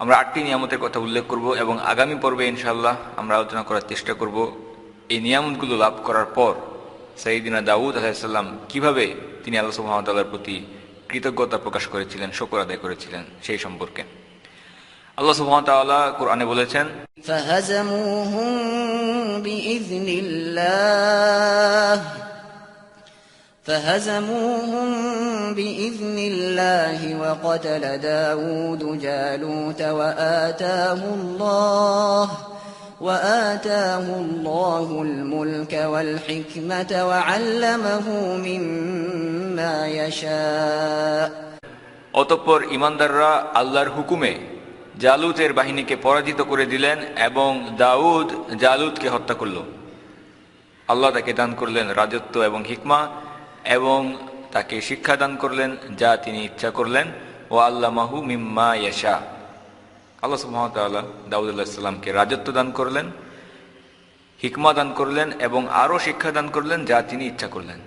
আমরা আটটি নিয়ামতের কথা উল্লেখ করব এবং আগামী পর্বে ইনশাল্লাহ আমরা আলোচনা করার চেষ্টা করব এই নিয়ামতগুলো লাভ করার পর সাইদিনা দাউদ আলাহিসাল্লাম কিভাবে তিনি আল্লাহ সুহামতাল্লাহর প্রতি কৃতজ্ঞতা প্রকাশ করেছিলেন শকর আদায় করেছিলেন সেই সম্পর্কে আল্লাহ সুহামতাল্লাহ কোরআনে বলেছেন فهزموهم بإذن الله فهزموهم بإذن الله وقتل داود جالوت وآتاه الله وآتاه الله الملك والحكمة وعلمه مما يشاء অতঃপর ইমানদাররা আল্লাহর হুকুমে জালুতের বাহিনীকে পরাজিত করে দিলেন এবং দাউদ জালুতকে হত্যা করল আল্লাহ তাকে দান করলেন রাজত্ব এবং হিকমা এবং তাকে শিক্ষা দান করলেন, যা তিনি ইচ্ছা করলেন। ও আল্লাহ মাহু মিম্মা ইয়াশা। আল্লাহ সুহামতাল্লাহ দাউদ আল্লাহিসাল্লামকে রাজত্ব দান করলেন, হিকমা দান করলেন এবং আরও শিক্ষা দান করলেন, যা তিনি ইচ্ছা করলেন।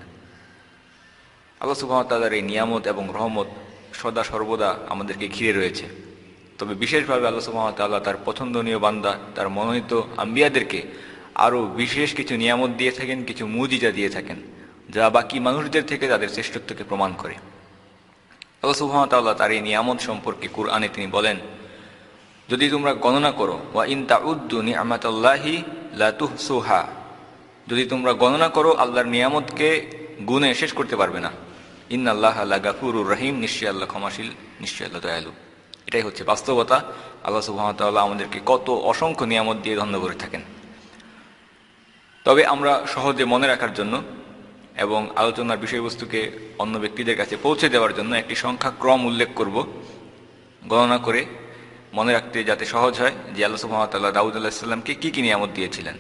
আল্লাহ সুহামতাল্লাহর এই নিয়ামত এবং রহমত সদা সর্বদা আমাদেরকে ঘিরে রয়েছে। তবে বিশেষভাবে আল্লাহ সুহামতাল্লাহ তার পছন্দনীয় বান্দা, তার মনোনীত আম্বিয়াদেরকে আরও বিশেষ কিছু নিয়ামত দিয়ে থাকেন, কিছু মুজিজা দিয়ে থাকেন। যা বাকি মানুষদের থেকে তাদের শ্রেষ্ঠত্বকে প্রমাণ করে। আল্লাহ সুহামতাল্লাহ তার এই নিয়ামত সম্পর্কে কুরআনে তিনি বলেন, যদি তোমরা গণনা করো, ওয়া ইন তাউদ্দু নিয়ামাতাল্লাহি লাতুহ সুহা যদি তোমরা গণনা করো, আল্লাহর নিয়ামতকে গুণে শেষ করতে পারবে না। ইন আল্লাহ আল্লাহ গাফুরুর রহিম নিশ্চয় আল্লাহ ক্ষমাশীল নিশ্চয় আল্লাহ দয়ালু। এটাই হচ্ছে বাস্তবতা। আল্লাহ সুহামতাল্লাহ আমাদেরকে কত অসংখ্য নিয়ামত দিয়ে ধন্য করে থাকেন। তবে আমরা সহজে মনে রাখার জন্য এবং আলোচনার বিষয়বস্তুকে অন্য ব্যক্তিদের কাছে পৌঁছে দেওয়ার জন্য একটি সংখ্যা ক্রম উল্লেখ করব। গণনা করে মনে রাখতে যাতে সহজ হয় যে আল্লাহ সুহামতাল্লাহ দাউদ আল্লাহিসাল্লামকে কী কী নিয়ামত দিয়েছিলেন।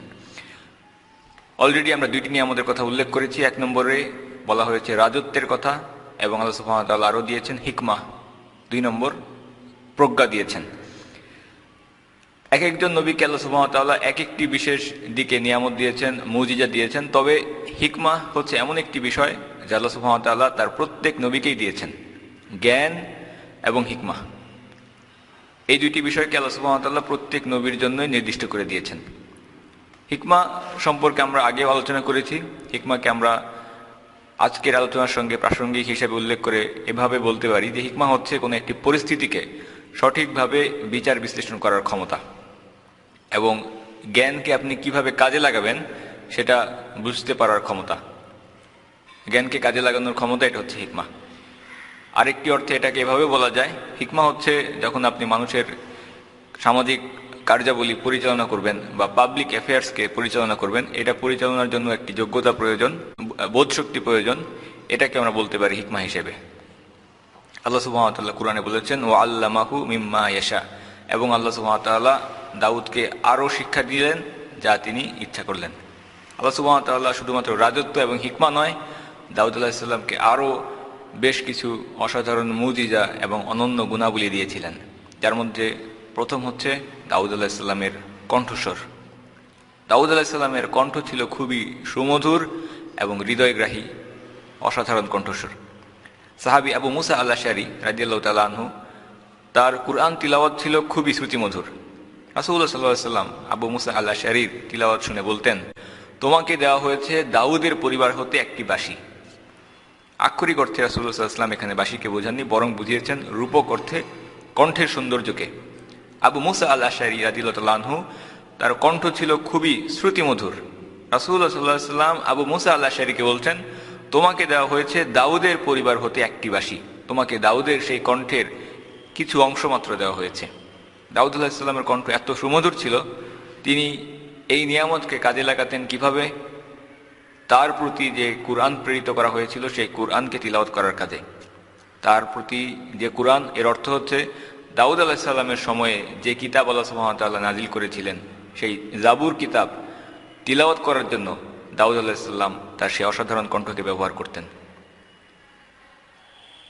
অলরেডি আমরা দুইটি নিয়ামতের কথা উল্লেখ করেছি। এক নম্বরে বলা হয়েছে রাজত্বের কথা এবং আল্লাহ সুহামতাল্লাহ আরও দিয়েছেন হিকমা। দুই নম্বর প্রজ্ঞা দিয়েছেন। এক একজন নবীকে আল্লাহ সুহামতাল্লাহ এক একটি বিশেষ দিকে নিয়ামত দিয়েছেন, মুজিজা দিয়েছেন। তবে হিকমা হচ্ছে এমন একটি বিষয় যে আল্লাহ তার প্রত্যেক নবীকেই দিয়েছেন। জ্ঞান এবং হিকমা। এই দুইটি বিষয়কে আল্লাহ সুহামতাল্লাহ প্রত্যেক নবীর জন্যই নির্দিষ্ট করে দিয়েছেন। হিকমা সম্পর্কে আমরা আগেও আলোচনা করেছি। হিকমাকে আমরা আজকের আলোচনার সঙ্গে প্রাসঙ্গিক হিসেবে উল্লেখ করে এভাবে বলতে পারি যে হিকমা হচ্ছে কোনো একটি পরিস্থিতিকে সঠিকভাবে বিচার বিশ্লেষণ করার ক্ষমতা। এবং জ্ঞানকে আপনি কীভাবে কাজে লাগাবেন, সেটা বুঝতে পারার ক্ষমতা। জ্ঞানকে কাজে লাগানোর ক্ষমতা, এটা হচ্ছে হিকমা। আরেকটি অর্থে এটাকে এভাবে বলা যায়, হিকমা হচ্ছে যখন আপনি মানুষের সামাজিক কার্যাবলী পরিচালনা করবেন বা পাবলিক অ্যাফেয়ার্সকে পরিচালনা করবেন, এটা পরিচালনার জন্য একটি যোগ্যতা প্রয়োজন বোধশক্তি প্রয়োজন, এটাকে আমরা বলতে পারি হিকমা হিসেবে। আল্লাহ সুহামতাল্লাহ কোরআনে বলেছেন ও আল্লামাহু মিম্মা ইয়াশা। এবং আল্লাহ সুহামতাল্লাহ দাউদকে আরও শিক্ষা দিলেন, যা তিনি ইচ্ছা করলেন। আল্লাহ সুহামতাল্লাহ শুধুমাত্র রাজত্ব এবং হিকমা নয়, দাউদ আলাহিসাল্লামকে আরও বেশ কিছু অসাধারণ মুজিজা এবং অনন্য গুণাবলী দিয়েছিলেন, যার মধ্যে প্রথম হচ্ছে দাউদ আলাহিসাল্লামের কণ্ঠস্বর। দাউদ আলাহিসাল্লামের কণ্ঠ ছিল খুবই সুমধুর এবং হৃদয়গ্রাহী, অসাধারণ কণ্ঠস্বর। সাহাবি আবু মুসা আল্লাহ শারি রাজিয়াল্লাহ তালাহু তার কুরআন তিলাওয়াত ছিল খুবই শ্রুতিমধুর। রাসুল্লাহ সাল্লাহ সাল্লাম আবু মুসা আল্লাহ শারির তিলাওয়াত শুনে বলতেন, তোমাকে দেওয়া হয়েছে দাউদের পরিবার হতে একটি বাসী আক্ষরিক অর্থে রাসুল্লাহ সাল্লাম এখানে বাসীকে বোঝাননি, বরং বুঝিয়েছেন রূপক অর্থে কণ্ঠের সৌন্দর্যকে। আবু মুসা আল্লাহ শারি রাজিল্লাহু তার কণ্ঠ ছিল খুবই শ্রুতিমধুর। রাসুল্লাহ সাল্লাহ সাল্লাম আবু মুসা আল্লাহ শারিকে বলছেন, তোমাকে দেওয়া হয়েছে দাউদের পরিবার হতে একটি বাসী তোমাকে দাউদের সেই কণ্ঠের কিছু অংশ মাত্র দেওয়া হয়েছে। দাউদ আলাহিসাল্লামের কণ্ঠ এত সুমধুর ছিল, তিনি এই নিয়ামতকে কাজে লাগাতেন কীভাবে? তার প্রতি যে কোরআন প্রেরিত করা হয়েছিল, সেই কোরআনকে তিলাওয়াত করার কাজে। তার প্রতি যে কোরআন, এর অর্থ হচ্ছে দাউদ আলাহিসাল্লামের সময়ে যে কিতাব আল্লাহ সুহামতাল্লাহ নাজিল করেছিলেন, সেই জাবুর কিতাব তিলাওয়াত করার জন্য দাউদ আলাহিসাল্লাম তার সে অসাধারণ কণ্ঠকে ব্যবহার করতেন।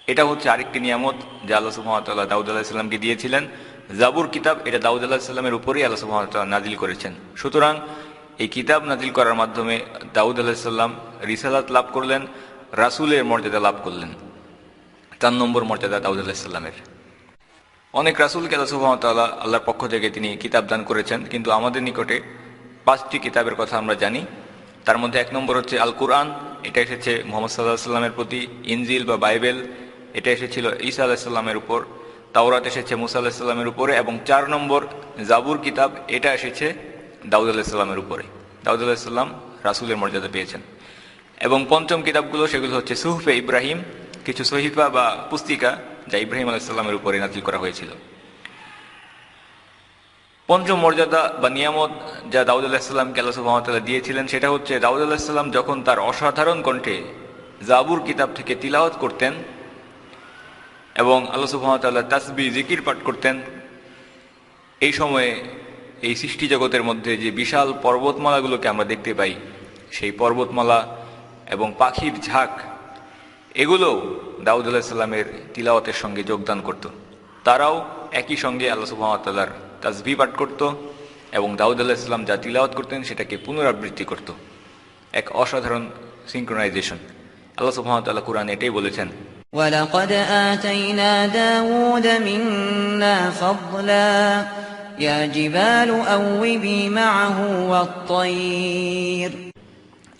এটা হচ্ছে আরেকটি নিয়ামত যা আল্লাহ সুহামতাল্লাহ দাউদ আলাহিসাল্লামকে দিয়েছিলেন। জাবুর কিতাব এটা দাউদ আলাহিসাল্লামের উপরেই আল্লাহ সুহামতাল্লাহ নাজিল করেছেন। সুতরাং এই কিতাব নাজিল করার মাধ্যমে দাউদ আলাহিসাল্লাম রিসালাত লাভ করলেন, রাসুলের মর্যাদা লাভ করলেন। চার নম্বর মর্যাদা দাউদ আলাহিসাল্লামের অনেক রাসুলকে আল্লাহ সুহামতাল্লাহ আল্লাহর পক্ষ থেকে তিনি কিতাব দান করেছেন, কিন্তু আমাদের নিকটে পাঁচটি কিতাবের কথা আমরা জানি। তার মধ্যে এক নম্বর হচ্ছে আল কুরআন এটা এসেছে মোহাম্মদ সাল্লাহ সাল্লামের প্রতি, ইনজিল বা বাইবেল, এটা এসেছিল ঈসা আলাহিসাল্লামের উপর। তাওরাত এসেছে মুসা আলাহিসাল্লামের উপরে এবং চার নম্বর জাবুর কিতাব, এটা এসেছে দাউদ আলাহিসাল্লামের উপরে। দাউদ আলাহিসাল্লাম রাসুলের মর্যাদা পেয়েছেন। এবং পঞ্চম কিতাবগুলো সেগুলো হচ্ছে সুহফে ইব্রাহিম, কিছু সহিফা বা পুস্তিকা যা ইব্রাহিম আলাইসাল্লামের উপরে নাজিল করা হয়েছিল। পঞ্চম মর্যাদা বা নিয়ামত যা দাউদ আলাহিসাল্লামকে আল্লাহ সুহামতাল্লাহ দিয়েছিলেন, সেটা হচ্ছে দাউদ আলাহিসাল্লাম যখন তার অসাধারণ কণ্ঠে জাবুর কিতাব থেকে তিলাওয়াত করতেন এবং আল্লাহ সুহামতাল্লাহ তাসবি জিকির পাঠ করতেন। এই সময়ে এই সৃষ্টি জগতের মধ্যে যে বিশাল পর্বতমালাগুলোকে আমরা দেখতে পাই, সেই পর্বতমালা এবং পাখির ঝাঁক, এগুলোও দাউদ আলাহিসাল্লামের তিলাওয়াতের সঙ্গে যোগদান করত। তারাও একই সঙ্গে আল্লাহ সুহামতাল্লাহর তাজবি পাঠ করত এবং দাউদ আলাহিসাল্লাম যা তিলাওয়াত করতেন সেটাকে পুনরাবৃত্তি করত। এক অসাধারণ সিঙ্ক্রোনাইজেশন আল্লাহ সুহামতাল্লাহ কোরআন এটাই বলেছেন ولقد آتينا داود منا فضلا يا جبال أوبي معه والطير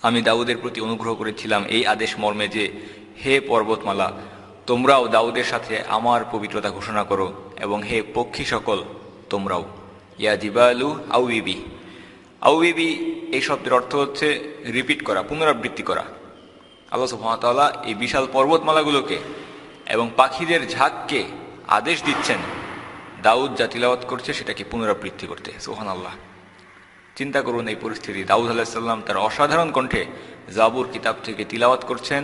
আমি দাউদের প্রতি অনুগ্রহ করেছিলাম এই আদেশ মর্মে যে হে পর্বতমালা তোমরাও দাউদের সাথে আমার পবিত্রতা ঘোষণা করো এবং হে পক্ষী সকল তোমরাও ইয়া জিবালু আউবিবি আউবিবি এই শব্দের অর্থ হচ্ছে রিপিট করা পুনরাবৃত্তি করা আল্লাহ সুহামতাল্লাহ এই বিশাল পর্বতমালাগুলোকে এবং পাখিদের ঝাঁককে আদেশ দিচ্ছেন। দাউদ যা তিলাওয়াত করছে সেটাকে পুনরাবৃত্তি করতে। সোহান আল্লাহ চিন্তা করুন এই পরিস্থিতি। দাউদ আলাহিসাল্লাম তার অসাধারণ কণ্ঠে জাবুর কিতাব থেকে তিলাওয়াত করছেন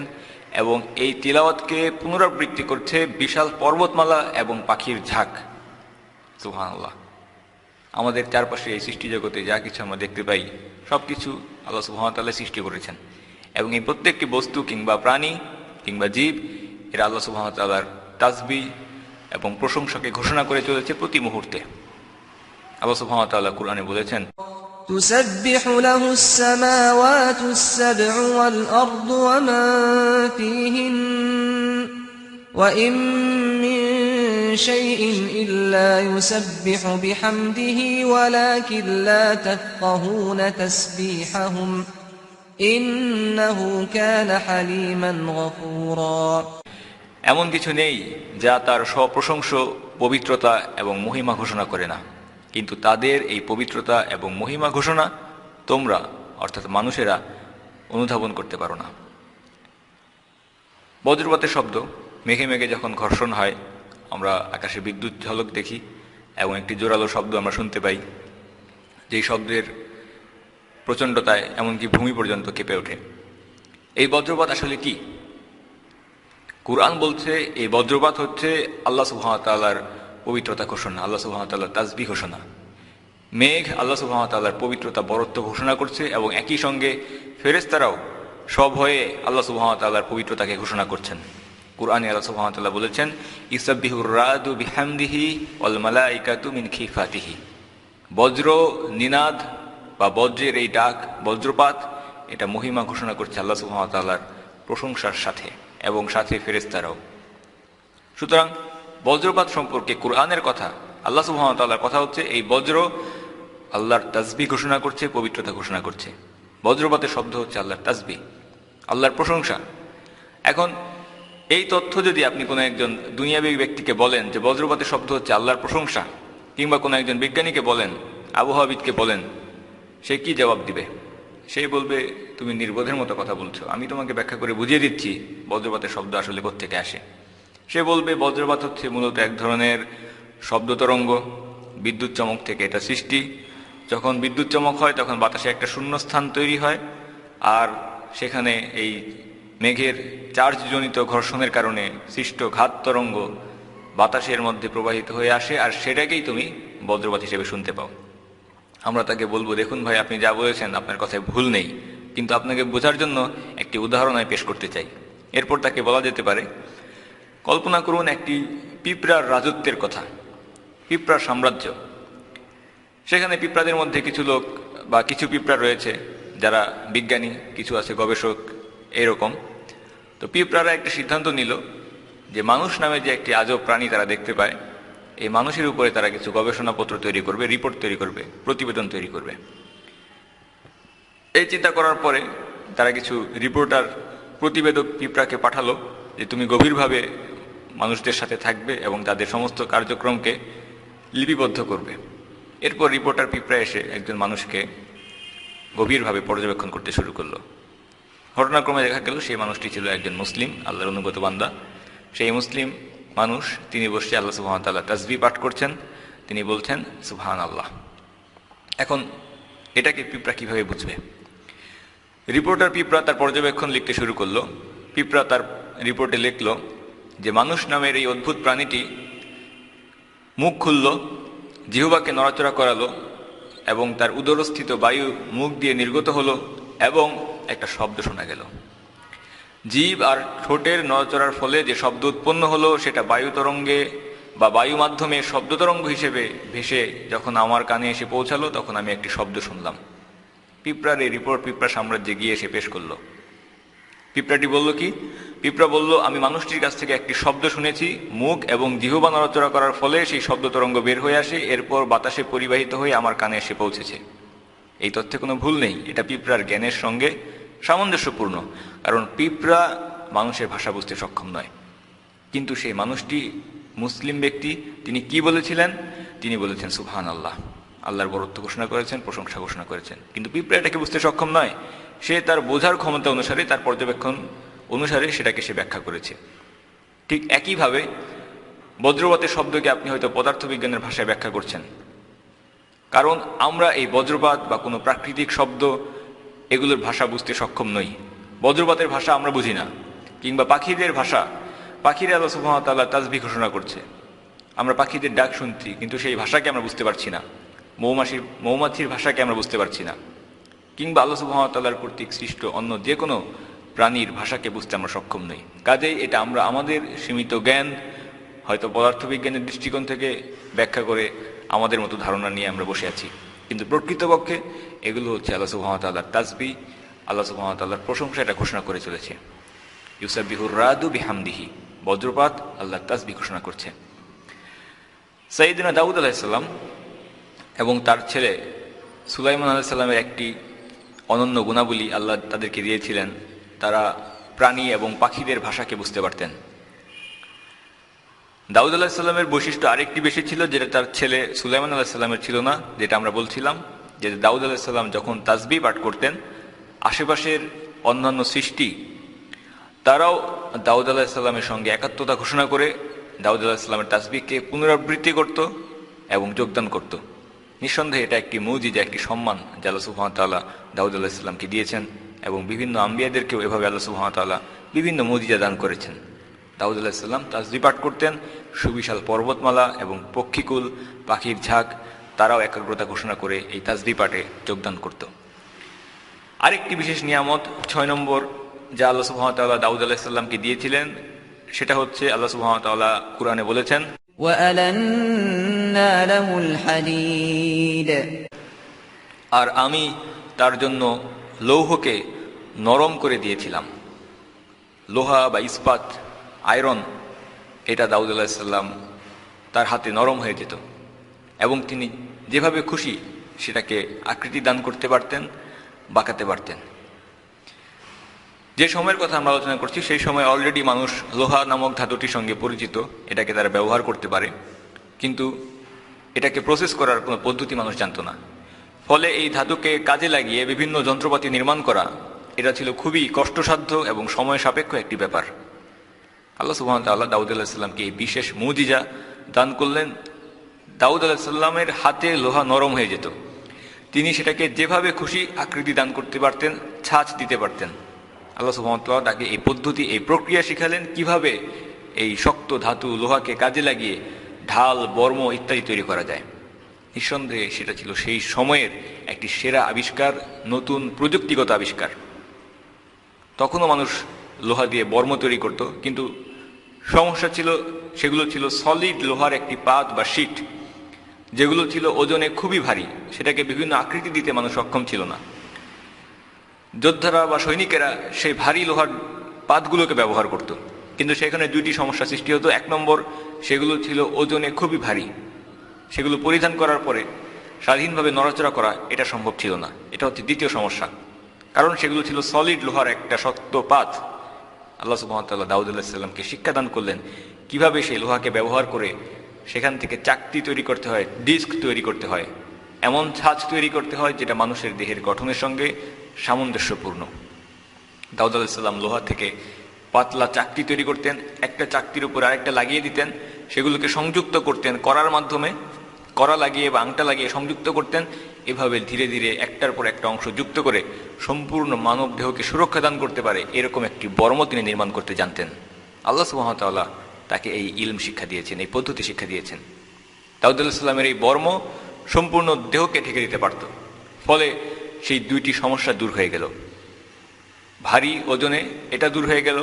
এবং এই তিলাওয়াতকে পুনরাবৃত্তি করছে বিশাল পর্বতমালা এবং পাখির ঝাঁক। সুহান আল্লাহ আমাদের চারপাশে এই সৃষ্টি জগতে যা কিছু আমরা দেখতে পাই সব কিছু আল্লাহ সুহামতাল্লাহ সৃষ্টি করেছেন। এবং এই প্রত্যেকটি বস্তু কিংবা প্রাণী কিংবা জীব এরা আল্লাহ সুহামতাল্লাহর তাসবি এবং প্রশংসাকে ঘোষণা করে চলেছে প্রতি মুহূর্তে আল্লাহ সুহামতাল্লাহ কোরআনে বলেছেন تسبح له السماوات السبع والأرض ومن فيهن وإن من شيء إلا يسبح بحمده ولكن لا تفقهون تسبيحهم এমন কিছু নেই যা তার স্বপ্রশংস, পবিত্রতা এবং মহিমা ঘোষণা করে না। কিন্তু তাদের এই পবিত্রতা এবং মহিমা ঘোষণা তোমরা, অর্থাৎ মানুষেরা, অনুধাবন করতে পারো না। বজ্রপাতের শব্দ, মেঘে মেঘে যখন ঘর্ষণ হয়, আমরা আকাশে বিদ্যুৎ ঝলক দেখি এবং একটি জোরালো শব্দ আমরা শুনতে পাই। যেই শব্দের প্রচণ্ডতায়, এমনকি ভূমি পর্যন্ত কেঁপে ওঠে। এই বজ্রপাত আসলে কি? কুরআন বলছে, এই বজ্রপাত হচ্ছে আল্লাহ সুহামতাল্লাহর পবিত্রতা ঘোষণা, আল্লাহ সুহামতাল্লাহ তাজবি ঘোষণা। মেঘ আল্লাহ সুহামতাল্লাহর পবিত্রতা, বরত্ব ঘোষণা করছে এবং একই সঙ্গে ফেরেস্তারাও সব হয়ে আল্লাহ সুহামতাল্লাহর পবিত্রতাকে ঘোষণা করছেন। কুরআনে আল্লাহ সুহামতাল্লাহ বলেছেন ইসাবিহুর রাদু বিহামদিহি অল মালাইকাতু মিন খিফাতিহি। বজ্র, নিনাদ বা বজ্রের এই ডাক, বজ্রপাত, এটা মহিমা ঘোষণা করছে আল্লাহ সুহামতাল্লাহর প্রশংসার সাথে এবং সাথে ফেরেস্তারাও সুতরাং বজ্রপাত সম্পর্কে কোরআনের কথা, আল্লাহ সুহামতাল্লাহর কথা হচ্ছে এই বজ্র আল্লাহর তাজবি ঘোষণা করছে, পবিত্রতা ঘোষণা করছে। বজ্রপাতের শব্দ হচ্ছে আল্লাহর তাজবি আল্লাহর প্রশংসা। এখন এই তথ্য যদি আপনি কোনো একজন দুনিয়াবী ব্যক্তিকে বলেন যে বজ্রপাতের শব্দ হচ্ছে আল্লাহর প্রশংসা, কিংবা কোনো একজন বিজ্ঞানীকে বলেন আবহাওয়াবিদকে বলেন সে কি জবাব দিবে? সে বলবে, তুমি নির্বোধের মতো কথা বলছো। আমি তোমাকে ব্যাখ্যা করে বুঝিয়ে দিচ্ছি, বজ্রপাতের শব্দ আসলে কোত্থেকে আসে? সে বলবে, বজ্রপাত হচ্ছে মূলত এক ধরনের শব্দ তরঙ্গ, বিদ্যুৎ চমক থেকে এটা সৃষ্টি। যখন বিদ্যুৎ চমক হয়, তখন বাতাসে একটা শূন্যস্থান তৈরি হয়, আর সেখানে এই মেঘের চার্জজনিত ঘর্ষণের কারণে সৃষ্ট ঘাত তরঙ্গ বাতাসের মধ্যে প্রবাহিত হয়ে আসে, আর সেটাকেই তুমি বজ্রপাত হিসেবে শুনতে পাও। আমরা তাকে বলব, দেখুন ভাই, আপনি যা বলেছেন, আপনার কথায় ভুল নেই। কিন্তু আপনাকে বোঝার জন্য একটি উদাহরণ আমি পেশ করতে চাই। এরপর তাকে বলা যেতে পারে, কল্পনা করুন একটি পিঁপড়ার রাজত্বের কথা, পিঁপড়ার সাম্রাজ্য। সেখানে পিঁপড়াদের মধ্যে কিছু লোক বা কিছু পিঁপড়া রয়েছে, যারা বিজ্ঞানী, কিছু আছে গবেষক, এরকম। তো পিঁপড়ারা একটা সিদ্ধান্ত নিল যে মানুষ নামে যে একটি আজব প্রাণী তারা দেখতে পায় এই মানুষের উপরে তারা কিছু গবেষণাপত্র তৈরি করবে রিপোর্ট তৈরি করবে, প্রতিবেদন তৈরি করবে। এই চিন্তা করার পরে তারা কিছু রিপোর্টার প্রতিবেদক পিঁপড়াকে পাঠালো যে তুমি গভীরভাবে মানুষদের সাথে থাকবে এবং তাদের সমস্ত কার্যক্রমকে লিপিবদ্ধ করবে। এরপর রিপোর্টার পিঁপড়া এসে একজন মানুষকে গভীরভাবে পর্যবেক্ষণ করতে শুরু করল। ঘটনাক্রমে দেখা গেল, সেই মানুষটি ছিল একজন মুসলিম, আল্লাহর অনুগত বান্দা। সেই মুসলিম মানুষ, তিনি বসে আল্লাহ সুবহান তাল্লাহ তাজবি পাঠ করছেন। তিনি বলছেন সুবহান আল্লাহ এখন, এটাকে পিঁপড়া কীভাবে বুঝবে? রিপোর্টার পিঁপড়া তার পর্যবেক্ষণ লিখতে শুরু করল। পিঁপড়া তার রিপোর্টে লিখল যে, মানুষ নামের এই অদ্ভুত প্রাণীটি মুখ খুলল, জিহুবাকে নড়াচড়া করালো এবং তার উদরস্থিত বায়ু মুখ দিয়ে নির্গত হলো এবং একটা শব্দ শোনা গেল। জীব আর ঠোঁটের নড়চড়ার ফলে যে শব্দ উৎপন্ন হলো, সেটা বায়ু তরঙ্গে বা বায়ু মাধ্যমে শব্দ তরঙ্গ হিসেবে ভেসে যখন আমার কানে এসে পৌঁছালো, তখন আমি একটি শব্দ শুনলাম। পিঁপড়ার এই রিপোর্ট পিঁপড়া সাম্রাজ্যে গিয়ে এসে পেশ করল। পিঁপড়াটি বলল, কি? পিঁপড়া বলল, আমি মানুষটির কাছ থেকে একটি শব্দ শুনেছি। মুখ এবং জিহবা নড়াচড়া করার ফলে সেই শব্দ তরঙ্গ বের হয়ে আসে, এরপর বাতাসে পরিবাহিত হয়ে আমার কানে এসে পৌঁছেছে। এই তথ্যে কোনো ভুল নেই। এটা পিঁপড়ার জ্ঞানের সঙ্গে সামঞ্জস্যপূর্ণ, কারণ পিঁপড়া মানুষের ভাষা বুঝতে সক্ষম নয়। কিন্তু সেই মানুষটি মুসলিম ব্যক্তি, তিনি কি বলেছিলেন? তিনি বলেছেন সুবহান আল্লাহ আল্লাহর বরত্ব ঘোষণা করেছেন, প্রশংসা ঘোষণা করেছেন। কিন্তু পিঁপড়া এটাকে বুঝতে সক্ষম নয়। সে তার বোঝার ক্ষমতা অনুসারে, তার পর্যবেক্ষণ অনুসারে সেটাকে সে ব্যাখ্যা করেছে। ঠিক একইভাবে বজ্রপাতের শব্দকে আপনি হয়তো পদার্থবিজ্ঞানের ভাষায় ব্যাখ্যা করছেন। কারণ আমরা এই বজ্রপাত বা কোনো প্রাকৃতিক শব্দ এগুলোর ভাষা বুঝতে সক্ষম নই। বজ্রপাতের ভাষা আমরা বুঝি না, কিংবা পাখিদের ভাষা। পাখিরা আল্লাহ সুহামতাল্লাহ তাজবি ঘোষণা করছে। আমরা পাখিদের ডাক শুনছি, কিন্তু সেই ভাষাকে আমরা বুঝতে পারছি না। মৌমাছির মৌমাছির ভাষাকে আমরা বুঝতে পারছি না। কিংবা আল্লাহ সুহামতাল্লাহর কর্তৃক সৃষ্ট অন্য যে কোনো প্রাণীর ভাষাকে বুঝতে আমরা সক্ষম নই। কাজেই এটা আমরা আমাদের সীমিত জ্ঞান, হয়তো পদার্থবিজ্ঞানের দৃষ্টিকোণ থেকে ব্যাখ্যা করে আমাদের মতো ধারণা নিয়ে আমরা বসে আছি। কিন্তু প্রকৃতপক্ষে এগুলো হচ্ছে আল্লাহ সুহামতাল্লাহর তাজবি আল্লাহ সুহামতাল্লাহর প্রশংসা, এটা ঘোষণা করে চলেছে। ইউসাবিহুর রাদু বিহামদিহি, বজ্রপাত আল্লাহ তাজবি ঘোষণা করছে। সাইদিনা দাউদ আলাহিসাল্লাম এবং তার ছেলে সুলাইমান আলাহিসাল্লামের একটি অনন্য গুণাবলী আল্লাহ তাদেরকে দিয়েছিলেন। তারা প্রাণী এবং পাখিদের ভাষাকে বুঝতে পারতেন। দাউদ আলাহিসাল্লামের বৈশিষ্ট্য আরেকটি বেশি ছিল, যেটা তার ছেলে সুলাইমান আলাহিসাল্লামের ছিল না, যেটা আমরা বলছিলাম, যে দাউদ আলাহিসাল্লাম যখন তাজবি পাঠ করতেন, আশেপাশের অন্যান্য সৃষ্টি, তারাও দাউদ আলাহিসাল্লামের সঙ্গে একাত্মতা ঘোষণা করে দাউদ আলাহিসাল্লামের তাজবিকে পুনরাবৃত্তি করত এবং যোগদান করত। নিঃসন্দেহে এটা একটি মৌজিজা, একটি সম্মান যে আল্লাহ সুহামতাল্লাহ দাউদ আলাহিসাল্লামকে দিয়েছেন এবং বিভিন্ন আম্বিয়াদেরকেও এভাবে আল্লাহ সুহামতাল্লাহ বিভিন্ন মৌজিজা দান করেছেন। দাউদ আলাহিসাল্লাম তাজদি পাঠ করতেন। সুবিশাল পর্বতমালা এবং পক্ষীকুল পাখির ঝাঁক তারাও একাগ্রতা ঘোষণা করে এই তাজদি পাঠে যোগদান করত। আরেকটি বিশেষ নিয়ামত ছয় নম্বর যা আল্লাহ সুহামতাল্লাহ দাউদ আলাহিসাল্লামকে দিয়েছিলেন সেটা হচ্ছে আল্লাহ সুহামতাল্লাহ কুরআনে বলেছেন আর আমি তার জন্য লৌহকে নরম করে দিয়েছিলাম। লোহা বা ইস্পাত আয়রন, এটা দাউদ আলাহিসাল্লাম তার হাতে নরম হয়ে যেত। এবং তিনি যেভাবে খুশি সেটাকে আকৃতি দান করতে পারতেন, বাঁকাতে পারতেন। যে সময়ের কথা আমরা আলোচনা করছি, সেই সময় অলরেডি মানুষ লোহা নামক ধাতুটির সঙ্গে পরিচিত, এটাকে তারা ব্যবহার করতে পারে। কিন্তু এটাকে প্রসেস করার কোনো পদ্ধতি মানুষ জানতো না। ফলে এই ধাতুকে কাজে লাগিয়ে বিভিন্ন যন্ত্রপাতি নির্মাণ করা, এটা ছিল খুবই কষ্টসাধ্য এবং সময় সাপেক্ষ একটি ব্যাপার। আল্লাহ সুবাহ তাল্লাহ দাউদ আলাহিসাল্লামকে এই বিশেষ মুজিজা দান করলেন। দাউদ আলাহিসাল্লামের হাতে লোহা নরম হয়ে যেত। তিনি সেটাকে যেভাবে খুশি আকৃতি দান করতে পারতেন, ছাঁচ দিতে পারতেন। আল্লাহ সুহামতাল্লাহ তাকে এই পদ্ধতি, এই প্রক্রিয়া শিখালেন কীভাবে এই শক্ত ধাতু লোহাকে কাজে লাগিয়ে ঢাল, বর্ম ইত্যাদি তৈরি করা যায়। নিঃসন্দেহে সেটা ছিল সেই সময়ের একটি সেরা আবিষ্কার, নতুন প্রযুক্তিগত আবিষ্কার। তখনও মানুষ লোহা দিয়ে বর্ম তৈরি করত, কিন্তু সমস্যা ছিল, সেগুলো ছিল সলিড লোহার একটি পাত বা শিট যেগুলো ছিল ওজনে খুবই ভারী, সেটাকে বিভিন্ন আকৃতি দিতে মানুষ সক্ষম ছিল না। যোদ্ধারা বা সৈনিকেরা সেই ভারী লোহার পাতগুলোকে ব্যবহার করত, কিন্তু সেখানে দুইটি সমস্যা সৃষ্টি হতো। এক নম্বর, সেগুলো ছিল ওজনে খুবই ভারী, সেগুলো পরিধান করার পরে স্বাধীনভাবে নড়াচড়া করা এটা সম্ভব ছিল না। এটা হচ্ছে দ্বিতীয় সমস্যা, কারণ সেগুলো ছিল সলিড লোহার একটা শক্ত পাত। আল্লাহ সুবাহতাল্লাহ দাউদ আল্লাহিসাল্লামকে শিক্ষাদান করলেন কীভাবে সেই লোহাকে ব্যবহার করে সেখান থেকে চাকতি তৈরি করতে হয়, ডিস্ক তৈরি করতে হয়, এমন ছাঁচ তৈরি করতে হয় যেটা মানুষের দেহের গঠনের সঙ্গে সামঞ্জস্যপূর্ণ। দাউদ আলাহিসাল্লাম লোহা থেকে পাতলা চাকতি তৈরি করতেন, একটা চাকতির উপর আরেকটা লাগিয়ে দিতেন, সেগুলোকে সংযুক্ত করতেন করার মাধ্যমে, করা লাগিয়ে বা আংটা লাগিয়ে সংযুক্ত করতেন এভাবে ধীরে ধীরে একটার পর একটা অংশ যুক্ত করে সম্পূর্ণ মানব দেহকে সুরক্ষা দান করতে পারে, এরকম একটি বর্ম তিনি নির্মাণ করতে জানতেন। আল্লাহ সুহামতাল্লাহ তাকে এই ইলম শিক্ষা দিয়েছেন, এই পদ্ধতি শিক্ষা দিয়েছেন। দাউদ সাল্লামের এই বর্ম সম্পূর্ণ দেহকে ঠেকে দিতে পারত, ফলে সেই দুইটি সমস্যা দূর হয়ে গেল। ভারী ওজনে এটা দূর হয়ে গেল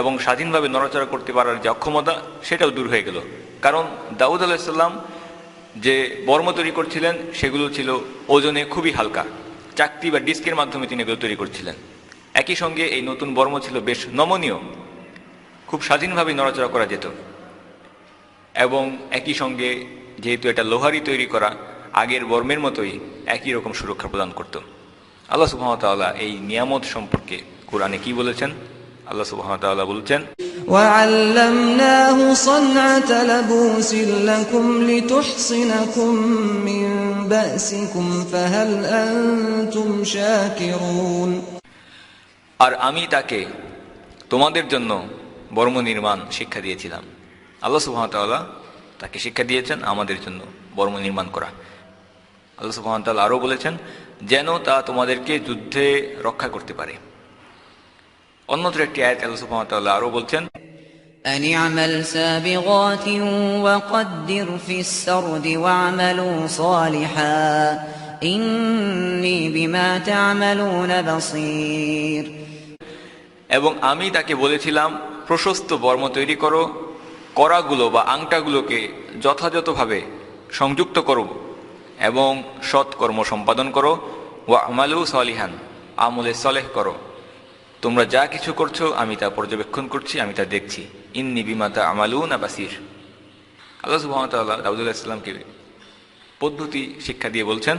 এবং স্বাধীনভাবে নড়াচড়া করতে পারার যে অক্ষমতা সেটাও দূর হয়ে গেল। কারণ দাউদ আলাহিসাল্লাম যে বর্ম তৈরি করছিলেন, সেগুলো ছিল ওজনে খুবই হালকা। চাকতি বা ডিস্কের মাধ্যমে তিনি এগুলো তৈরি করছিলেন। একই সঙ্গে এই নতুন বর্ম ছিল বেশ নমনীয়। খুব স্বাধীনভাবে নড়াচড়া করা যেত। এবং একই সঙ্গে যেহেতু এটা লোহারি তৈরি করা, আগের বর্মের মতোই একই রকম সুরক্ষা প্রদান করত। আল্লাহ সুবাহতাল্লাহ এই নিয়ামত সম্পর্কে কোরআনে কি বলেছেন? আল্লাহ সুবাহতাল্লাহ বলছেন وعلمناه صنعة لبوس لكم لتحصنكم من بأسكم فهل أنتم شاكرون আর আমি তাকে তোমাদের জন্য বর্ম নির্মাণ শিক্ষা দিয়েছিলাম আল্লাহ সুবাহতাল্লাহ তাকে শিক্ষা দিয়েছেন আমাদের জন্য বর্ম নির্মাণ করা আল্লাহ সুবাহতাল্লাহ আরও বলেছেন যেন তা তোমাদেরকে যুদ্ধে রক্ষা করতে পারে অন্যত্র একটি আয়াত আল্লাহ সুবাহতাল্লাহ আরও বলছেন أن اعمل سابغات وقدر في السرد واعملوا صالحا إني بما تعملون بصير এবং আমি তাকে বলেছিলাম প্রশস্ত বর্ম তৈরি করো করাগুলো বা আংটাগুলোকে যথাযথভাবে সংযুক্ত করো এবং সৎ কর্ম সম্পাদন করো ও আমালু সলিহান আমলে সলেহ করো তোমরা যা কিছু করছ, আমি তা পর্যবেক্ষণ করছি, আমি তা দেখছি। ইন্নি বিমাতা আমালু না বাসির। আল্লাহ সুহামতাল্লাহ দাউদুল্লাহ ইসলামকে পদ্ধতি শিক্ষা দিয়ে বলছেন,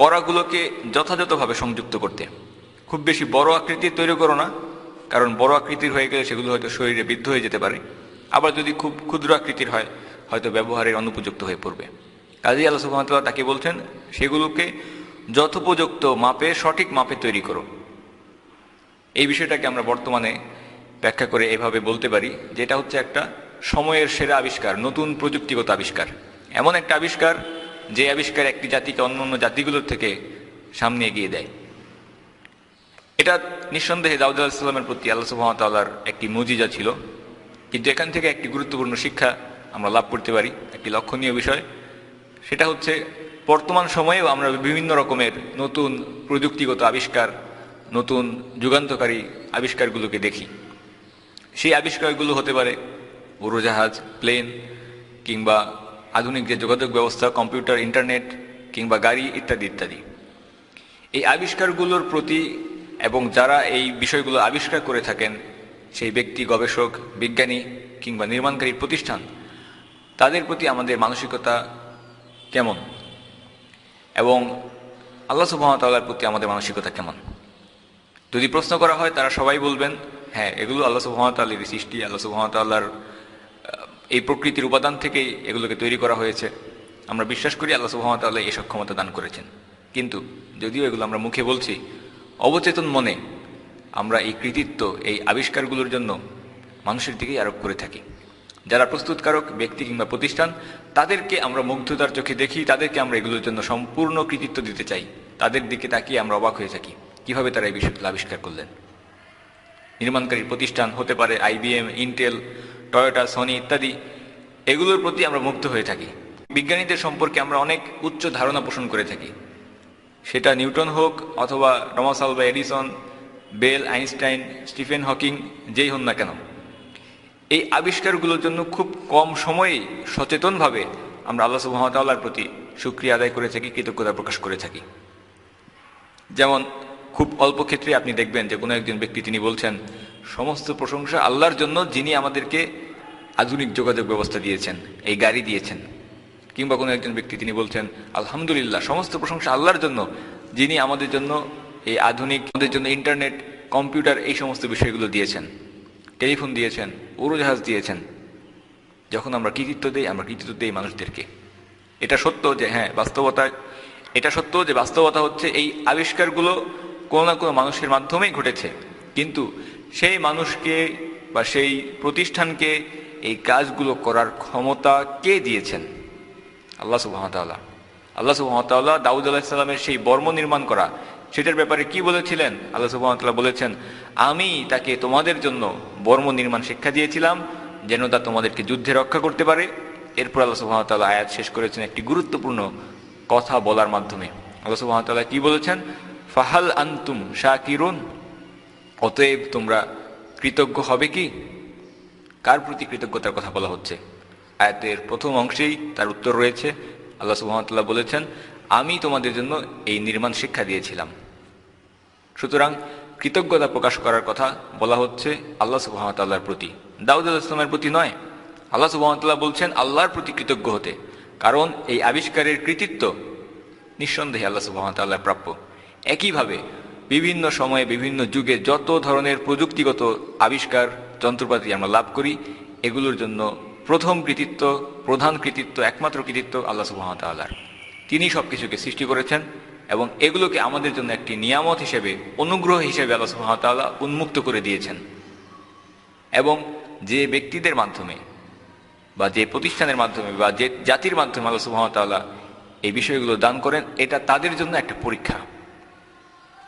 করাগুলোকে যথাযথভাবে সংযুক্ত করতে। খুব বেশি বড় আকৃতির তৈরি করো না, কারণ বড় আকৃতির হয়ে গেলে সেগুলো হয়তো শরীরে বিদ্ধ হয়ে যেতে পারে। আবার যদি খুব ক্ষুদ্র আকৃতির হয়, হয়তো ব্যবহারের অনুপযুক্ত হয়ে পড়বে। কাজী আল্লাহ সুহামতাল্লাহ তাকে বলছেন, সেগুলোকে যথোপযুক্ত মাপে, সঠিক মাপে তৈরি করো। এই বিষয়টাকে আমরা বর্তমানে ব্যাখ্যা করে এভাবে বলতে পারি, যেটা হচ্ছে একটা সময়ের সেরা আবিষ্কার, নতুন প্রযুক্তিগত আবিষ্কার। এমন একটা আবিষ্কার যে আবিষ্কার একটি জাতিকে অন্য অন্য জাতিগুলোর থেকে সামনে এগিয়ে দেয়। এটা নিঃসন্দেহে দাউদ আলাহিসাল্লামের প্রতি আল্লাহ সুহামতাল্লাহর একটি মজিজা ছিল। কিন্তু এখান থেকে একটি গুরুত্বপূর্ণ শিক্ষা আমরা লাভ করতে পারি, একটি লক্ষণীয় বিষয়। সেটা হচ্ছে, বর্তমান সময়েও আমরা বিভিন্ন রকমের নতুন প্রযুক্তিগত আবিষ্কার নতুন যুগান্তকারী আবিষ্কারগুলোকে দেখি। সেই আবিষ্কারগুলো হতে পারে উড়োজাহাজ, প্লেন কিংবা আধুনিক যে যোগাযোগ ব্যবস্থা, কম্পিউটার, ইন্টারনেট কিংবা গাড়ি ইত্যাদি ইত্যাদি। এই আবিষ্কারগুলোর প্রতি এবং যারা এই বিষয়গুলো আবিষ্কার করে থাকেন, সেই ব্যক্তি, গবেষক, বিজ্ঞানী কিংবা নির্মাণকারী প্রতিষ্ঠান, তাদের প্রতি আমাদের মানসিকতা কেমন? এবং আল্লাহ সুবাহতাল্লাহর প্রতি আমাদের মানসিকতা কেমন? যদি প্রশ্ন করা হয়, তারা সবাই বলবেন হ্যাঁ এগুলো আল্লাহ সুহামতাল্লাহর সৃষ্টি, আল্লাহ সুহামতাল্লাহর এই প্রকৃতির উপাদান থেকেই এগুলোকে তৈরি করা হয়েছে। আমরা বিশ্বাস করি আল্লাহ সুহামতাল্লাহ এই সক্ষমতা দান করেছেন। কিন্তু যদিও এগুলো আমরা মুখে বলছি, অবচেতন মনে আমরা এই কৃতিত্ব, এই আবিষ্কারগুলোর জন্য মানুষের দিকেই আরোপ করে থাকি। যারা প্রস্তুতকারক ব্যক্তি কিংবা প্রতিষ্ঠান, তাদেরকে আমরা মুগ্ধতার চোখে দেখি, তাদেরকে আমরা এগুলোর জন্য সম্পূর্ণ কৃতিত্ব দিতে চাই। তাদের দিকে তাকিয়ে আমরা অবাক হয়ে থাকি। কীভাবে তারা এই বিষয়গুলো আবিষ্কার করলেন? নির্মাণকারী প্রতিষ্ঠান হতে পারে আইবিএম ইন্টেল, টয়োটা, সনি ইত্যাদি, এগুলোর প্রতি আমরা মুগ্ধ হয়ে থাকি। বিজ্ঞানীদের সম্পর্কে আমরা অনেক উচ্চ ধারণা পোষণ করে থাকি। সেটা নিউটন হোক অথবা Thomas Alva Edison, Bell, Einstein, Stephen Hawking, যেই হন না কেন। এই আবিষ্কারগুলোর জন্য খুব কম সময়েই সচেতনভাবে আমরা আল্লাহ সুহামতাল্লাহর প্রতি সুক্রিয়া আদায় করে থাকি, কৃতজ্ঞতা প্রকাশ করে থাকি। যেমন খুব অল্প ক্ষেত্রে আপনি দেখবেন যে কোনো একজন ব্যক্তি তিনি বলছেন, সমস্ত প্রশংসা আল্লাহর জন্য যিনি আমাদেরকে আধুনিক যোগাযোগ ব্যবস্থা দিয়েছেন, এই গাড়ি দিয়েছেন। কিংবা কোনো একজন ব্যক্তি তিনি বলছেন, আলহামদুলিল্লাহ, সমস্ত প্রশংসা আল্লাহর জন্য যিনি আমাদের জন্য এই আধুনিক, আমাদের জন্য ইন্টারনেট, কম্পিউটার, এই সমস্ত বিষয়গুলো দিয়েছেন। টেলিফোন দিয়েছেন, উড়োজাহাজ দিয়েছেন। যখন আমরা কৃতিত্ব দেই, আমরা কৃতিত্ব দেই মানুষদেরকে। এটা সত্য যে হ্যাঁ বাস্তবতা এটা সত্য যে, বাস্তবতা হচ্ছে এই আবিষ্কারগুলো কোনো না কোনো মানুষের মাধ্যমেই ঘটেছে। কিন্তু সেই মানুষকে বা সেই প্রতিষ্ঠানকে এই কাজগুলো করার ক্ষমতা কে দিয়েছেন? আল্লাহ সুবাহতাল্লাহ আল্লাহ সুবাহতাল্লাহ দাউদ আলাহিসাল্লামের সেই বর্ম নির্মাণ করা, সেটার ব্যাপারে কি বলেছিলেন? আল্লাহ সুবাহতাল্লাহ বলেছেন, আমি তাকে তোমাদের জন্য বর্ম নির্মাণ শিক্ষা দিয়েছিলাম, যেন তা তোমাদেরকে যুদ্ধে রক্ষা করতে পারে। এরপর আল্লাহ সুবাহতাল্লাহ আয়াত শেষ করেছেন একটি গুরুত্বপূর্ণ কথা বলার মাধ্যমে। আল্লাহ সুবাহতাল্লাহ কি বলেছেন? ফাহাল আন্তুম শাকিরুন? অতএব তোমরা কৃতজ্ঞ হবে কি? কার প্রতি কৃতজ্ঞতার কথা বলা হচ্ছে? আয়াতের প্রথম অংশেই তার উত্তর রয়েছে। আল্লাহ সুহামতাল্লাহ বলেছেন, আমি তোমাদের জন্য এই নির্মাণ শিক্ষা দিয়েছিলাম। সুতরাং কৃতজ্ঞতা প্রকাশ করার কথা বলা হচ্ছে আল্লাহ সুহামতাল্লাহর প্রতি। দাউদ আল্লাহ ইসলামের প্রতি নয়। আল্লাহ সুহামতাল্লাহ বলছেন, আল্লাহর প্রতি কৃতজ্ঞ হতে। কারণ এই আবিষ্কারের কৃতিত্ব নিঃসন্দেহে আল্লাহ সুহামতাল্লাহ প্রাপ্য। একইভাবে বিভিন্ন সময়ে বিভিন্ন যুগে যত ধরনের প্রযুক্তিগত আবিষ্কার, যন্ত্রপাতি আমরা লাভ করি, এগুলোর জন্য প্রথম কৃতিত্ব, প্রধান কৃতিত্ব, একমাত্র কৃতিত্ব আল্লাহ সুবাহতাল্লাহর তিনি সব কিছুকে সৃষ্টি করেছেন এবং এগুলোকে আমাদের জন্য একটি নিয়ামত হিসেবে, অনুগ্রহ হিসেবে আল্লাহ সুবাহতাল্লাহ উন্মুক্ত করে দিয়েছেন। এবং যে ব্যক্তিদের মাধ্যমে বা যে প্রতিষ্ঠানের মাধ্যমে বা যে জাতির মাধ্যমে আল্লাহ সুবাহতাল্লাহ এই বিষয়গুলো দান করেন, এটা তাদের জন্য একটা পরীক্ষা।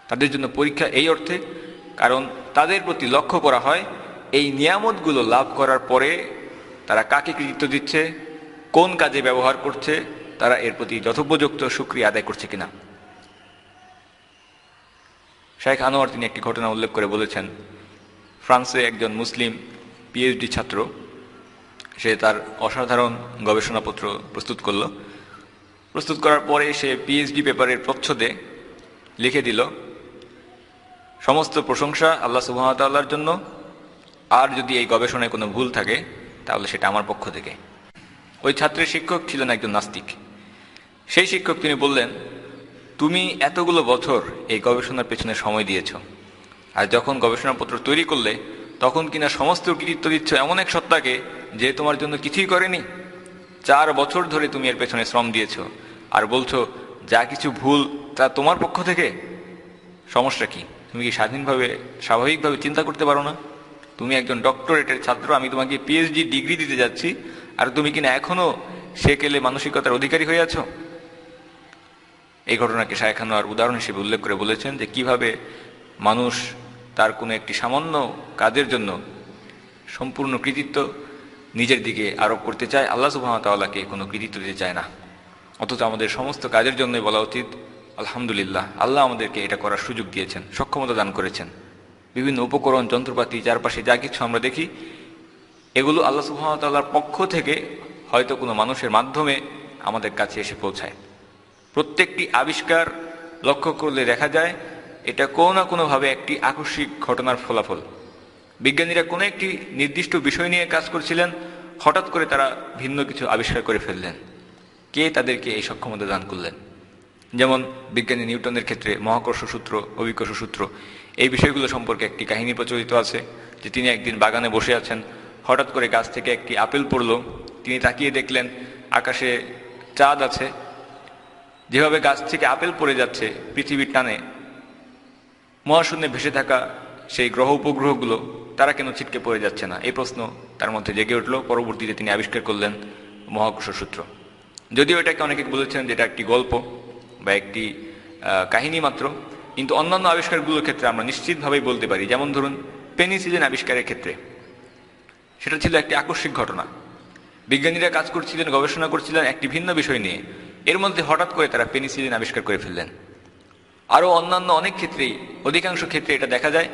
তাদের জন্য পরীক্ষা এই অর্থে, কারণ তাদের প্রতি লক্ষ্য করা হয়, এই নিয়ামতগুলো লাভ করার পরে তারা কাকে কৃতিত্ব দিচ্ছে, কোন কাজে ব্যবহার করছে, তারা এর প্রতি যথোপযুক্ত সুক্রিয়া আদায় করছে কিনা। শেখ আনোয়ার তিনি একটি ঘটনা উল্লেখ করে বলেছেন। ফ্রান্সে একজন মুসলিম পিএইচডি ছাত্র, সে তার অসাধারণ গবেষণাপত্র প্রস্তুত করল। প্রস্তুত করার পরে সে পিএইচডি পেপারের প্রচ্ছদে লিখে দিল সমস্ত প্রশংসা আল্লাহ সুবাহতাল্লাহর জন্য। আর যদি এই গবেষণায় কোনো ভুল থাকে, তাহলে সেটা আমার পক্ষ থেকে। ওই ছাত্রের শিক্ষক ছিলেন একজন নাস্তিক। সেই শিক্ষক তিনি বললেন, তুমি এতগুলো বছর এই গবেষণার পেছনে সময় দিয়েছ। আর যখন গবেষণাপত্র তৈরি করলে, তখন কিনা সমস্ত কৃতিত্ব দিচ্ছ এমন এক সত্তাকে যে তোমার জন্য কিছুই করেনি। চার বছর ধরে তুমি এর পেছনে শ্রম দিয়েছ। আর বলছো, যা কিছু ভুল তা তোমার পক্ষ থেকে? সমস্যা কি? তুমি কি স্বাধীনভাবে, স্বাভাবিকভাবে চিন্তা করতে পারো না? তুমি একজন ডক্টরেটের ছাত্র, আমি তোমাকে পিএইচডি ডিগ্রি দিতে যাচ্ছি, আর তুমি কিনা এখনও সেকেলে মানসিকতার অধিকারী হয়ে আছো? এই ঘটনাকে শায়খানোয়ার উদাহরণ হিসেবে উল্লেখ করে বলেছেন যে কীভাবে মানুষ তার কোনো একটি সামান্য কাজের জন্য সম্পূর্ণ কৃতিত্ব নিজের দিকে আরোপ করতে চায়, আল্লাহ সুবাহতাল্লাহকে কোনো কৃতিত্ব দিতে চায় না। অথচ আমাদের সমস্ত কাজের জন্যই বলা উচিত আলহামদুলিল্লাহ, আল্লাহ আমাদেরকে এটা করার সুযোগ দিয়েছেন, সক্ষমতা দান করেছেন। বিভিন্ন উপকরণ, যন্ত্রপাতি, চারপাশে যা কিছু আমরা দেখি, এগুলো আল্লাহ সুহামতাল্লাহর পক্ষ থেকে হয়তো কোনো মানুষের মাধ্যমে আমাদের কাছে এসে পৌঁছায়। প্রত্যেকটি আবিষ্কার লক্ষ্য করলে দেখা যায়, এটা কোনো না কোনোভাবে একটি আকস্মিক ঘটনার ফলাফল। বিজ্ঞানীরা কোনো একটি নির্দিষ্ট বিষয় নিয়ে কাজ করছিলেন, হঠাৎ করে তারা ভিন্ন কিছু আবিষ্কার করে ফেললেন। কে তাদেরকে এই সক্ষমতা দান করলেন? যেমন বিজ্ঞানী নিউটনের ক্ষেত্রে মহাকর্ষ সূত্র, অভিকর্ষ সূত্র, এই বিষয়গুলো সম্পর্কে একটি কাহিনী প্রচলিত আছে, যে তিনি একদিন বাগানে বসে আছেন, হঠাৎ করে গাছ থেকে একটি আপেল পড়ল, তিনি তাকিয়ে দেখলেন আকাশে চাঁদ আছে, যেভাবে গাছ থেকে আপেল পড়ে যাচ্ছে পৃথিবীর টানে, মহাশূন্যে ভেসে থাকা সেই গ্রহ উপগ্রহগুলো, তারা কেন ছিটকে পড়ে যাচ্ছে না? এই প্রশ্ন তার মধ্যে জেগে উঠল, পরবর্তীতে তিনি আবিষ্কার করলেন মহাকর্ষ সূত্র। যদিও এটাকে অনেকে বলেছেন যে এটা একটি গল্প বা একটি কাহিনী মাত্র। কিন্তু অন্যান্য আবিষ্কারগুলোর ক্ষেত্রে আমরা নিশ্চিতভাবেই বলতে পারি, যেমন ধরুন পেনিসিলিন আবিষ্কারের ক্ষেত্রে। সেটা ছিল একটি আকস্মিক ঘটনা। বিজ্ঞানীরা কাজ করছিলেন, গবেষণা করছিলেন একটি ভিন্ন বিষয় নিয়ে। এর মধ্যে হঠাৎ করে তারা পেনিসিলিন আবিষ্কার করে ফেললেন। আরও অন্যান্য অনেক ক্ষেত্রেই, অধিকাংশ ক্ষেত্রে এটা দেখা যায়,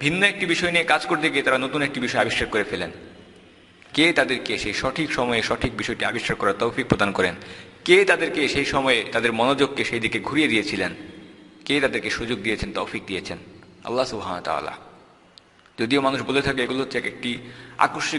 ভিন্ন একটি বিষয় নিয়ে কাজ করতে গিয়ে তারা নতুন একটি বিষয় আবিষ্কার করে ফেলেন। কে তাদেরকে সেই সঠিক সময়ে সঠিক বিষয়টি আবিষ্কার করার তৌফিক প্রদান করেন? কে তাদেরকে সেই সময়ে তাদের মনোযোগকে সেই দিকে ঘুরিয়ে দিয়েছিলেন? কে তাদেরকে সুযোগ দিয়েছেন, তৌফিক দিয়েছেন? আল্লাহ সুহামতাল্লাহ যদিও মানুষ বলে থাকে এগুলো হচ্ছে এক একটি আকস্মিক